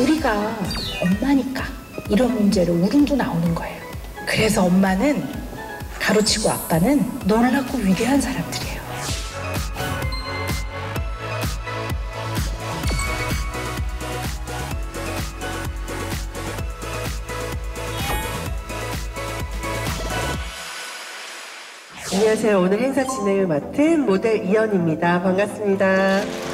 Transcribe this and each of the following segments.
우리가 엄마니까 이런 문제로 울음도 나오는 거예요. 그래서 엄마는 가로치고 아빠는 놀랍고 위대한 사람들이에요. 안녕하세요. 오늘 행사 진행을 맡은 모델 이연입니다. 반갑습니다.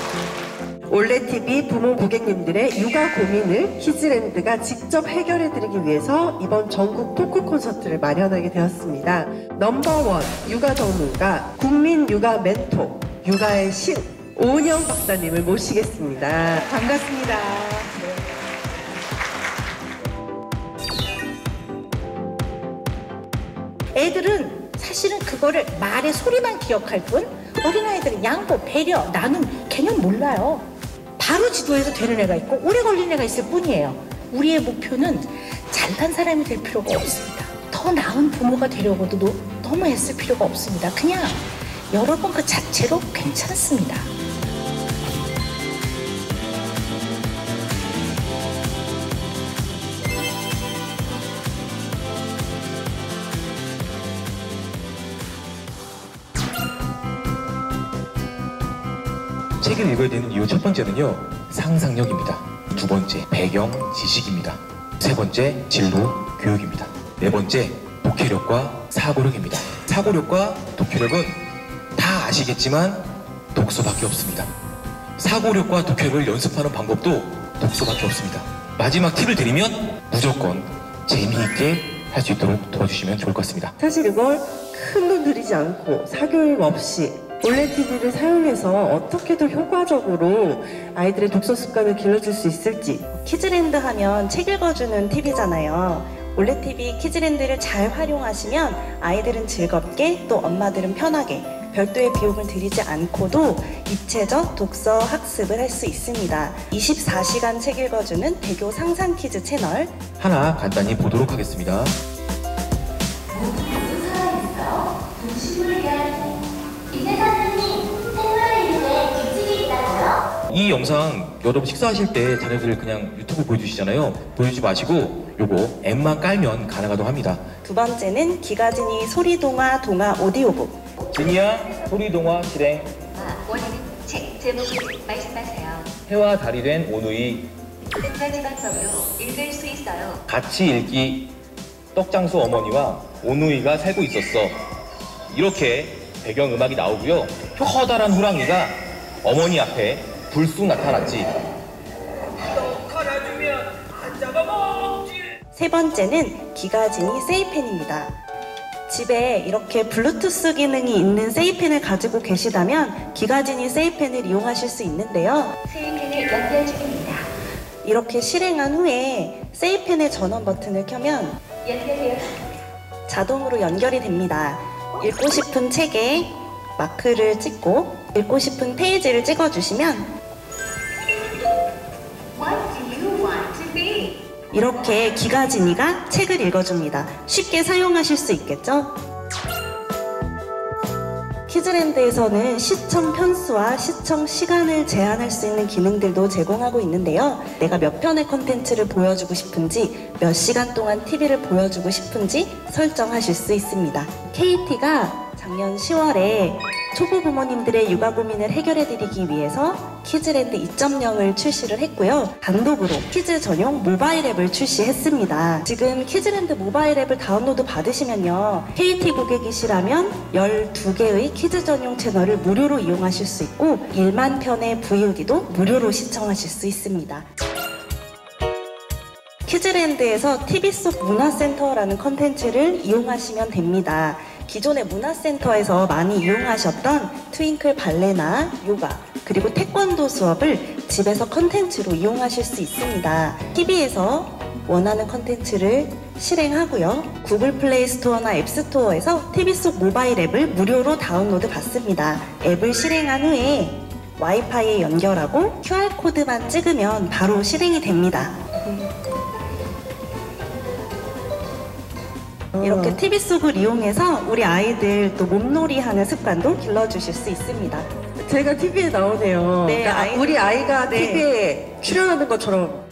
올레TV 부모 고객님들의 육아 고민을 키즈랜드가 직접 해결해드리기 위해서 이번 전국 토크 콘서트를 마련하게 되었습니다. 넘버원 육아 전문가, 국민 육아 멘토, 육아의 신, 오은영 박사님을 모시겠습니다. 반갑습니다. 애들은 사실은 그거를 말의 소리만 기억할 뿐 어린아이들은 양보, 배려, 나눔 개념 몰라요. 바로 지도에서 되는 애가 있고 오래 걸린 애가 있을 뿐이에요. 우리의 목표는 잘난 사람이 될 필요가 없습니다. 더 나은 부모가 되려고도 노- 너무 애쓸 필요가 없습니다. 그냥 여러분 그 자체로 괜찮습니다. 책을 읽어야 되는 이유 첫 번째는요 상상력입니다. 두 번째 배경 지식입니다. 세 번째 진로 교육입니다. 네 번째 독해력과 사고력입니다. 사고력과 독해력은 다 아시겠지만 독서밖에 없습니다. 사고력과 독해력을 연습하는 방법도 독서밖에 없습니다. 마지막 팁을 드리면 무조건 재미있게 할 수 있도록 도와주시면 좋을 것 같습니다. 사실 이걸 큰 돈 들이지 않고 사교육 없이 올레TV를 사용해서 어떻게 더 효과적으로 아이들의 독서 습관을 길러줄 수 있을지 키즈랜드 하면 책 읽어주는 TV잖아요. 올레TV 키즈랜드를 잘 활용하시면 아이들은 즐겁게 또 엄마들은 편하게 별도의 비용을 들이지 않고도 입체적 독서 학습을 할 수 있습니다. 24시간 책 읽어주는 대교 상상 키즈 채널 하나 간단히 보도록 하겠습니다 이 영상 여러분 식사하실 때 자녀들 그냥 유튜브 보여주시잖아요. 보여주지 마시고 요거 앱만 깔면 가능하다고 합니다. 두 번째는 기가진이 소리 동화 동화 오디오북 진이야 소리 동화 실행 아, 원하는 책 제목을 말씀하세요. 해와 달이 된 오누이 끝까지 방법으로 읽을 수 있어요. 같이 읽기 떡장수 어머니와 오누이가 살고 있었어. 이렇게 배경음악이 나오고요. 커다란 호랑이가 어머니 앞에 불쑥 나타났지. 세 번째는 기가진이 세이펜입니다. 집에 이렇게 블루투스 기능이 있는 세이펜을 가지고 계시다면 기가진이 세이펜을 이용하실 수 있는데요. 세이펜을 연결 중입니다. 이렇게 실행한 후에 세이펜의 전원 버튼을 켜면 연결되었습니다. 자동으로 연결이 됩니다. 읽고 싶은 책에 마크를 찍고 읽고 싶은 페이지를 찍어주시면 이렇게 기가진이가 책을 읽어줍니다. 쉽게 사용하실 수 있겠죠? 키즈랜드에서는 시청 편수와 시청 시간을 제한할 수 있는 기능들도 제공하고 있는데요. 내가 몇 편의 컨텐츠를 보여주고 싶은지, 몇 시간 동안 TV를 보여주고 싶은지 설정하실 수 있습니다. KT가 작년 10월에 초보 부모님들의 육아 고민을 해결해드리기 위해서 키즈랜드 2.0을 출시를 했고요. 단독으로 키즈 전용 모바일 앱을 출시했습니다. 지금 키즈랜드 모바일 앱을 다운로드 받으시면요. KT 고객이시라면 12개의 키즈 전용 채널을 무료로 이용하실 수 있고 1만 편의 VOD도 무료로 시청하실 수 있습니다. 키즈랜드에서 TV 속 문화센터라는 컨텐츠를 이용하시면 됩니다. 기존의 문화센터에서 많이 이용하셨던 트윙클 발레나 요가 그리고 태권도 수업을 집에서 컨텐츠로 이용하실 수 있습니다. TV에서 원하는 컨텐츠를 실행하고요. 구글 플레이 스토어나 앱 스토어에서 TV 속 모바일 앱을 무료로 다운로드 받습니다. 앱을 실행한 후에 와이파이에 연결하고 QR코드만 찍으면 바로 실행이 됩니다. 이렇게 TV 속을 이용해서 우리 아이들 또 몸놀이 하는 습관도 길러주실 수 있습니다. 제가 TV에 나오네요. 네, 그러니까 아이- 우리 아이가 네. TV에 출연하는 것처럼